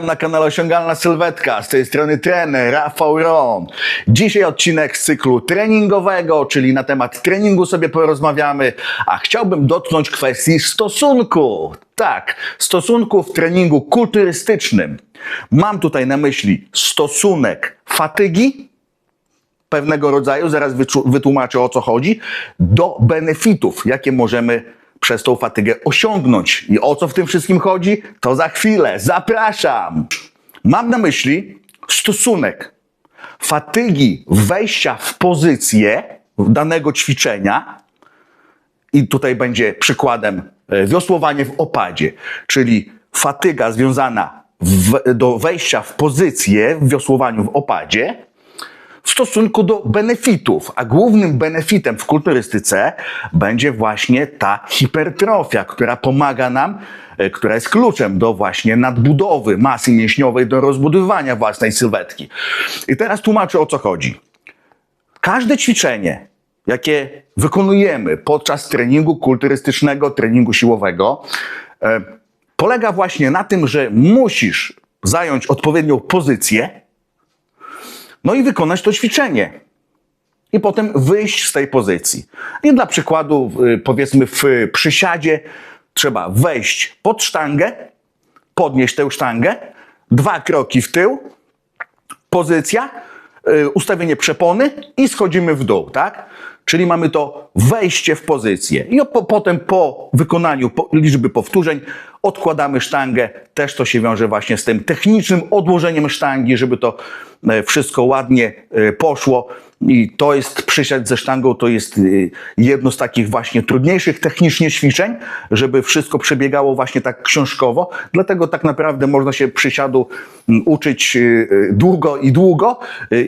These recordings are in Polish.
witam na kanale Osiągalna Sylwetka. Z tej strony trener Rafał Rom. Dzisiaj odcinek z cyklu treningowego, czyli na temat treningu sobie porozmawiamy, a chciałbym dotknąć kwestii stosunku. Tak, stosunku w treningu kulturystycznym. Mam tutaj na myśli stosunek fatygi, pewnego rodzaju, zaraz wytłumaczę o co chodzi, do benefitów, jakie możemy przez tą fatygę osiągnąć. I o co w tym wszystkim chodzi, to za chwilę. Zapraszam! Mam na myśli stosunek fatygi wejścia w pozycję danego ćwiczenia, i tutaj będzie przykładem e, wiosłowanie w opadzie, czyli fatyga związana w, do wejścia w pozycję w wiosłowaniu w opadzie, w stosunku do benefitów, a głównym benefitem w kulturystyce będzie właśnie ta hipertrofia, która pomaga nam, e, która jest kluczem do właśnie nadbudowy masy mięśniowej, do rozbudowywania własnej sylwetki. I teraz tłumaczę o co chodzi. Każde ćwiczenie, jakie wykonujemy podczas treningu kulturystycznego, treningu siłowego, e, polega właśnie na tym, że musisz zająć odpowiednią pozycję, no i wykonać to ćwiczenie. I potem wyjść z tej pozycji. I dla przykładu, powiedzmy w przysiadzie, trzeba wejść pod sztangę, podnieść tę sztangę, dwa kroki w tył, pozycja, y, ustawienie przepony i schodzimy w dół, tak? Czyli mamy to wejście w pozycję. I po, potem po wykonaniu liczby powtórzeń odkładamy sztangę. Też to się wiąże właśnie z tym technicznym odłożeniem sztangi, żeby to e, wszystko ładnie e, poszło. I to jest przysiad ze sztangą, to jest e, jedno z takich właśnie trudniejszych technicznie ćwiczeń, żeby wszystko przebiegało właśnie tak książkowo. Dlatego tak naprawdę można się przysiadu uczyć długo i długo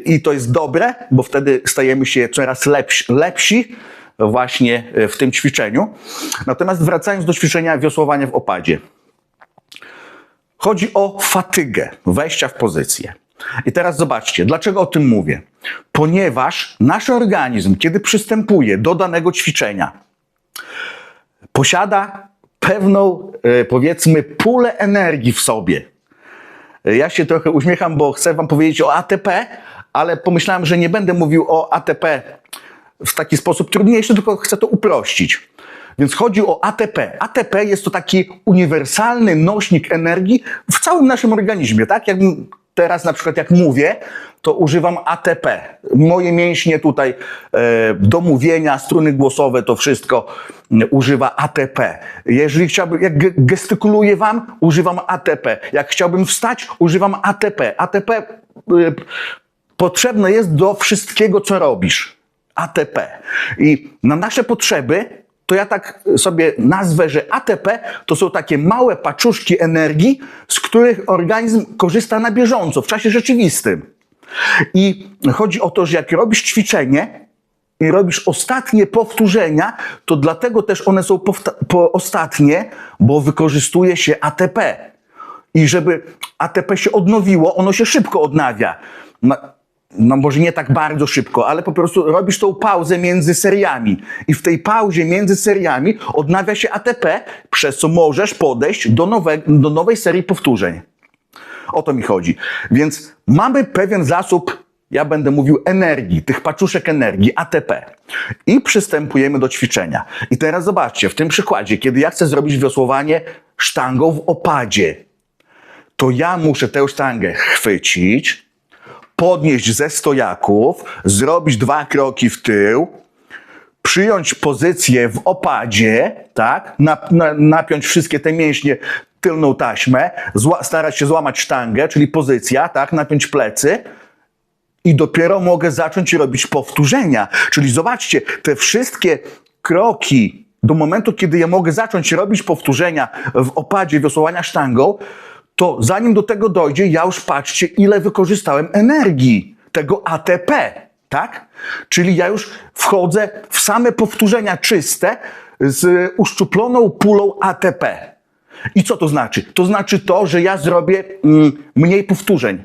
i to jest dobre, bo wtedy stajemy się coraz lepsi, lepsi właśnie e, w tym ćwiczeniu. Natomiast wracając do ćwiczenia wiosłowania w opadzie. Chodzi o fatygę wejścia w pozycję. I teraz zobaczcie, dlaczego o tym mówię? Ponieważ nasz organizm, kiedy przystępuje do danego ćwiczenia, posiada pewną, e, powiedzmy, pulę energii w sobie. E, Ja się trochę uśmiecham, bo chcę Wam powiedzieć o ATP, ale pomyślałem, że nie będę mówił o ATP w taki sposób trudniejszy, tylko chcę to uprościć. Więc chodzi o ATP. ATP jest to taki uniwersalny nośnik energii w całym naszym organizmie, tak? Jak teraz na przykład jak mówię, to używam ATP. Moje mięśnie tutaj e, do mówienia, struny głosowe, to wszystko mm, używa ATP. Jeżeli chciałbym, jak ge- gestykuluję wam, używam ATP. Jak chciałbym wstać, używam ATP. ATP e, potrzebne jest do wszystkiego, co robisz. ATP. I na nasze potrzeby, to ja tak sobie nazwę, że ATP to są takie małe paczuszki energii, z których organizm korzysta na bieżąco, w czasie rzeczywistym. I chodzi o to, że jak robisz ćwiczenie i robisz ostatnie powtórzenia, to dlatego też one są po ostatnie, bo wykorzystuje się ATP. I żeby ATP się odnowiło, ono się szybko odnawia. No może nie tak bardzo szybko, ale po prostu robisz tą pauzę między seriami. I w tej pauzie między seriami odnawia się ATP, przez co możesz podejść do, nowe, do nowej serii powtórzeń. O to mi chodzi. Więc mamy pewien zasób, ja będę mówił, energii, tych paczuszek energii, ATP. I przystępujemy do ćwiczenia. I teraz zobaczcie, w tym przykładzie, kiedy ja chcę zrobić wiosłowanie sztangą w opadzie, to ja muszę tę sztangę chwycić, podnieść ze stojaków, zrobić dwa kroki w tył, przyjąć pozycję w opadzie, tak? Na, na, napiąć wszystkie te mięśnie, tylną taśmę, zła, starać się złamać sztangę, czyli pozycja, tak? Napiąć plecy i dopiero mogę zacząć robić powtórzenia. Czyli zobaczcie, te wszystkie kroki do momentu, kiedy ja mogę zacząć robić powtórzenia w opadzie wiosłowania sztangą, to zanim do tego dojdzie, ja już patrzcie, ile wykorzystałem energii tego ATP, tak? Czyli ja już wchodzę w same powtórzenia czyste z uszczuploną pulą ATP. I co to znaczy? To znaczy to, że ja zrobię mm, mniej powtórzeń.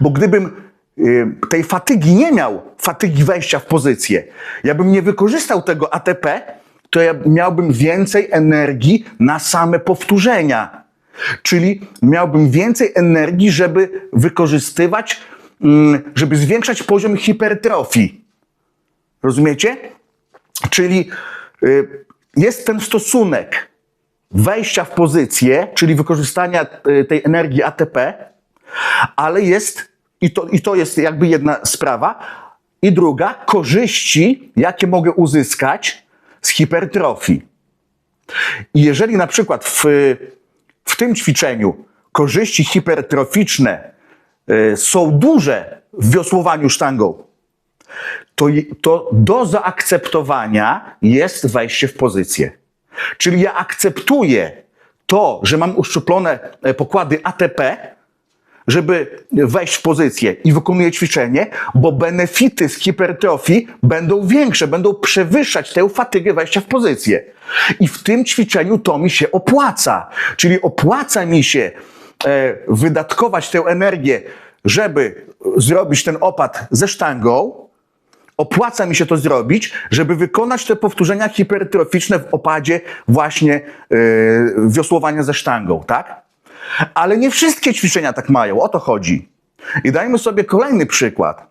Bo gdybym y, tej fatygi nie miał, fatygi wejścia w pozycję, ja bym nie wykorzystał tego ATP, to ja miałbym więcej energii na same powtórzenia. Czyli miałbym więcej energii, żeby wykorzystywać, mm, żeby zwiększać poziom hipertrofii. Rozumiecie? Czyli y, jest ten stosunek wejścia w pozycję, czyli wykorzystania y, tej energii ATP, ale jest, i to, i to jest jakby jedna sprawa, i druga, korzyści, jakie mogę uzyskać z hipertrofii. I jeżeli na przykład w, w tym ćwiczeniu korzyści hipertroficzne y, są duże w wiosłowaniu sztangą, to, to do zaakceptowania jest wejście w pozycję. Czyli ja akceptuję to, że mam uszczuplone e, pokłady ATP, żeby wejść w pozycję i wykonuję ćwiczenie, bo benefity z hipertrofii będą większe, będą przewyższać tę fatygę wejścia w pozycję. I w tym ćwiczeniu to mi się opłaca. Czyli opłaca mi się e, wydatkować tę energię, żeby zrobić ten opad ze sztangą, opłaca mi się to zrobić, żeby wykonać te powtórzenia hipertroficzne w opadzie właśnie yy, wiosłowania ze sztangą, tak? Ale nie wszystkie ćwiczenia tak mają, o to chodzi. I dajmy sobie kolejny przykład,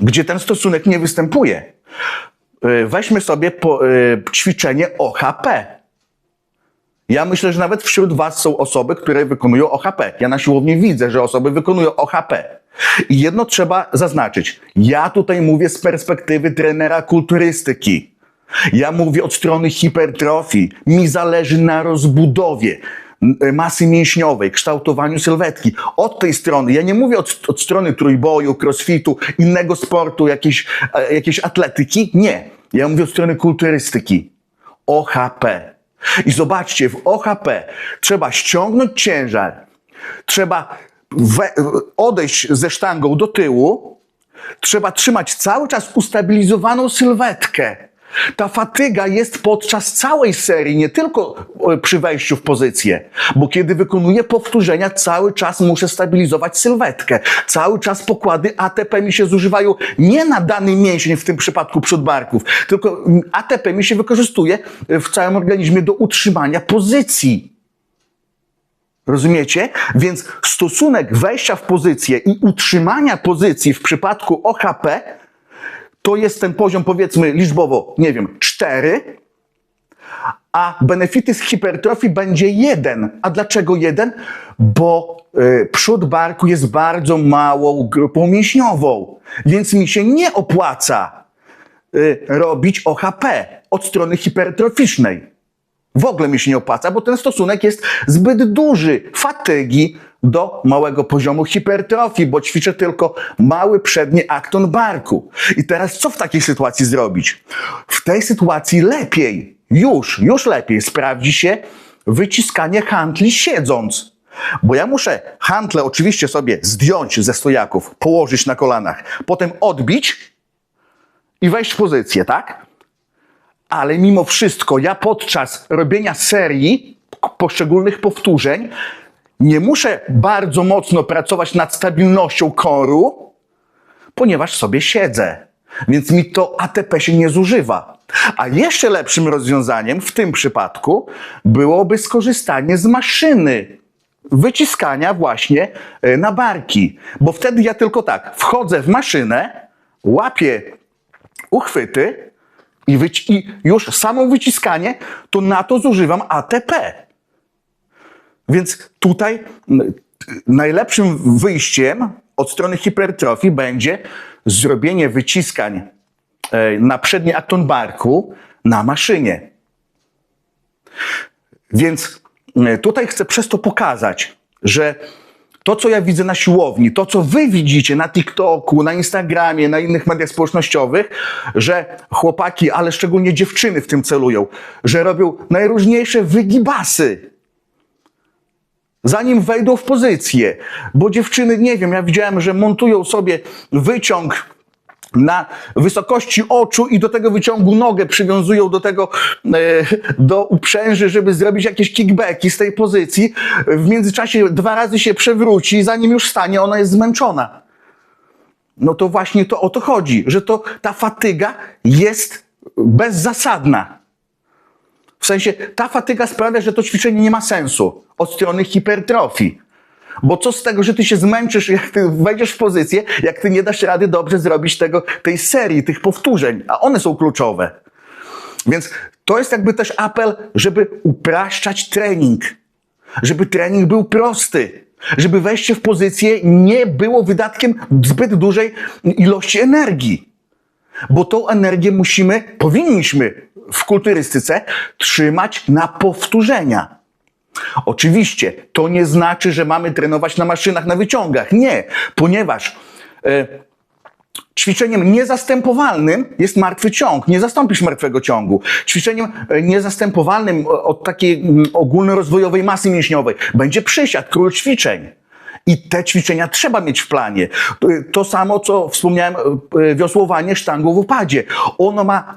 gdzie ten stosunek nie występuje. Yy, weźmy sobie po, yy, ćwiczenie OHP. Ja myślę, że nawet wśród Was są osoby, które wykonują OHP. Ja na siłowni widzę, że osoby wykonują OHP. I jedno trzeba zaznaczyć. Ja tutaj mówię z perspektywy trenera kulturystyki. Ja mówię od strony hipertrofii. Mi zależy na rozbudowie masy mięśniowej, kształtowaniu sylwetki. Od tej strony. Ja nie mówię od, od strony trójboju, crossfitu, innego sportu, jakiejś, e, jakiejś atletyki. Nie. Ja mówię od strony kulturystyki. OHP. I zobaczcie, w OHP trzeba ściągnąć ciężar, trzeba we, odejść ze sztangą do tyłu, trzeba trzymać cały czas ustabilizowaną sylwetkę. Ta fatyga jest podczas całej serii, nie tylko e, przy wejściu w pozycję, bo kiedy wykonuję powtórzenia, cały czas muszę stabilizować sylwetkę. Cały czas pokłady ATP mi się zużywają nie na dany mięsień, w tym przypadku przód barków, tylko ATP mi się wykorzystuje w całym organizmie do utrzymania pozycji. Rozumiecie? Więc stosunek wejścia w pozycję i utrzymania pozycji w przypadku OHP to jest ten poziom, powiedzmy liczbowo, nie wiem, 4, a benefity z hipertrofii będzie 1. A dlaczego 1? Bo y, przód barku jest bardzo małą grupą mięśniową, więc mi się nie opłaca y, robić OHP od strony hipertroficznej. W ogóle mi się nie opłaca, bo ten stosunek jest zbyt duży. Fatygi do małego poziomu hipertrofii, bo ćwiczę tylko mały przedni akton barku. I teraz co w takiej sytuacji zrobić? W tej sytuacji lepiej, już, już lepiej sprawdzi się wyciskanie handli siedząc. Bo ja muszę handle oczywiście sobie zdjąć ze stojaków, położyć na kolanach, potem odbić i wejść w pozycję, tak? ale mimo wszystko ja podczas robienia serii poszczególnych powtórzeń nie muszę bardzo mocno pracować nad stabilnością koru, ponieważ sobie siedzę. Więc mi to ATP się nie zużywa. A jeszcze lepszym rozwiązaniem w tym przypadku byłoby skorzystanie z maszyny wyciskania właśnie e, na barki. Bo wtedy ja tylko tak wchodzę w maszynę, łapię uchwyty i, i już samo wyciskanie, to na to zużywam ATP. Więc tutaj najlepszym wyjściem od strony hipertrofii będzie zrobienie wyciskań e, na przedni akton barku na maszynie. Więc e, tutaj chcę przez to pokazać, że to, co ja widzę na siłowni, to, co wy widzicie na TikToku, na Instagramie, na innych mediach społecznościowych, że chłopaki, ale szczególnie dziewczyny w tym celują, że robią najróżniejsze wygibasy, zanim wejdą w pozycję. Bo dziewczyny, nie wiem, ja widziałem, że montują sobie wyciąg na wysokości oczu i do tego wyciągu nogę przywiązują do tego, e, do uprzęży, żeby zrobić jakieś kickbacki z tej pozycji. W międzyczasie dwa razy się przewróci, zanim już stanie, ona jest zmęczona. No to właśnie to o to chodzi, że to ta fatyga jest bezzasadna. W sensie ta fatyga sprawia, że to ćwiczenie nie ma sensu od strony hipertrofii. Bo co z tego, że ty się zmęczysz, jak ty wejdziesz w pozycję, jak ty nie dasz rady dobrze zrobić tego, tej serii, tych powtórzeń, a one są kluczowe. Więc to jest jakby też apel, żeby upraszczać trening. Żeby trening był prosty. Żeby wejście w pozycję nie było wydatkiem zbyt dużej ilości energii. Bo tą energię musimy, powinniśmy w kulturystyce trzymać na powtórzenia. Oczywiście to nie znaczy, że mamy trenować na maszynach, na wyciągach. Nie, ponieważ e, ćwiczeniem niezastępowalnym jest martwy ciąg. Nie zastąpisz martwego ciągu. Ćwiczeniem e, niezastępowalnym od takiej mm, ogólnorozwojowej masy mięśniowej będzie przysiad, król ćwiczeń. I te ćwiczenia trzeba mieć w planie. To- samo, co wspomniałem, e, e, wiosłowanie sztangą w upadzie. Ono ma,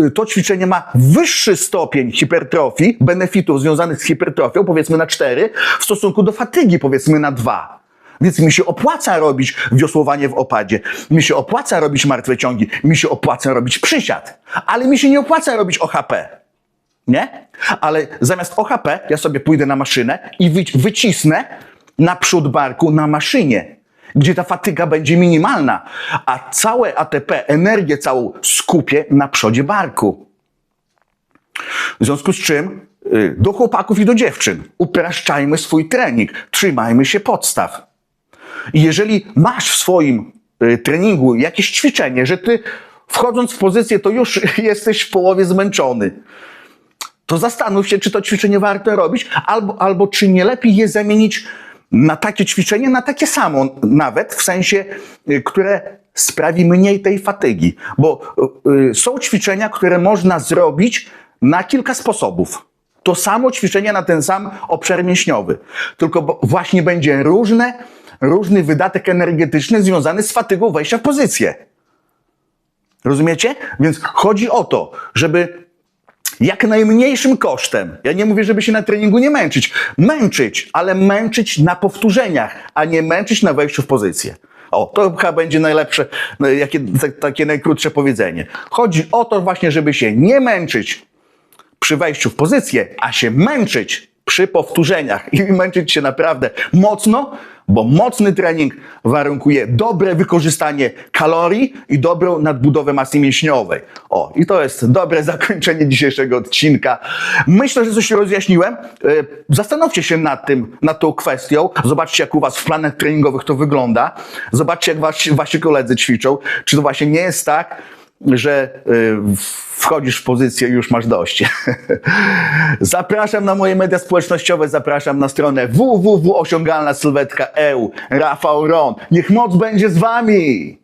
e, to ćwiczenie ma wyższy stopień hipertrofii, benefitów związanych z hipertrofią, powiedzmy na 4, w stosunku do fatygi, powiedzmy na 2. Więc mi się opłaca robić wiosłowanie w opadzie, mi się opłaca robić martwe ciągi, mi się opłaca robić przysiad, ale mi się nie opłaca robić OHP. Nie? Ale zamiast OHP ja sobie pójdę na maszynę i wy, wycisnę naprzód barku na maszynie, gdzie ta fatyga będzie minimalna, a całe ATP, energię całą skupię na przodzie barku. W związku z czym y, do chłopaków i do dziewczyn upraszczajmy swój trening, trzymajmy się podstaw. Jeżeli masz w swoim y, treningu jakieś ćwiczenie, że ty wchodząc w pozycję, to już jesteś w połowie zmęczony, to zastanów się, czy to ćwiczenie warto robić, albo, albo czy nie lepiej je zamienić na takie ćwiczenie, na takie samo nawet, w sensie, y, które sprawi mniej tej fatygi. Bo y, y, są ćwiczenia, które można zrobić na kilka sposobów. To samo ćwiczenie na ten sam obszar mięśniowy. Tylko właśnie będzie różne, różny wydatek energetyczny związany z fatygą wejścia w pozycję. Rozumiecie? Więc chodzi o to, żeby jak najmniejszym kosztem. Ja nie mówię, żeby się na treningu nie męczyć. Męczyć, ale męczyć na powtórzeniach, a nie męczyć na wejściu w pozycję. O, to chyba będzie najlepsze, no, jakie, ta- takie najkrótsze powiedzenie. Chodzi o to właśnie, żeby się nie męczyć przy wejściu w pozycję, a się męczyć przy powtórzeniach i męczyć się naprawdę mocno, bo mocny trening warunkuje dobre wykorzystanie kalorii i dobrą nadbudowę masy mięśniowej. O, i to jest dobre zakończenie dzisiejszego odcinka. Myślę, że coś rozjaśniłem. E, Zastanówcie się nad tym, nad tą kwestią. Zobaczcie, jak u Was w planach treningowych to wygląda. Zobaczcie, jak wasi, wasi koledzy ćwiczą. Czy to właśnie nie jest tak, że y, wchodzisz w pozycję już masz dość. zapraszam na moje media społecznościowe, zapraszam na stronę www.osiągalnasylwetka.eu. Rafał Ron. Niech moc będzie z wami!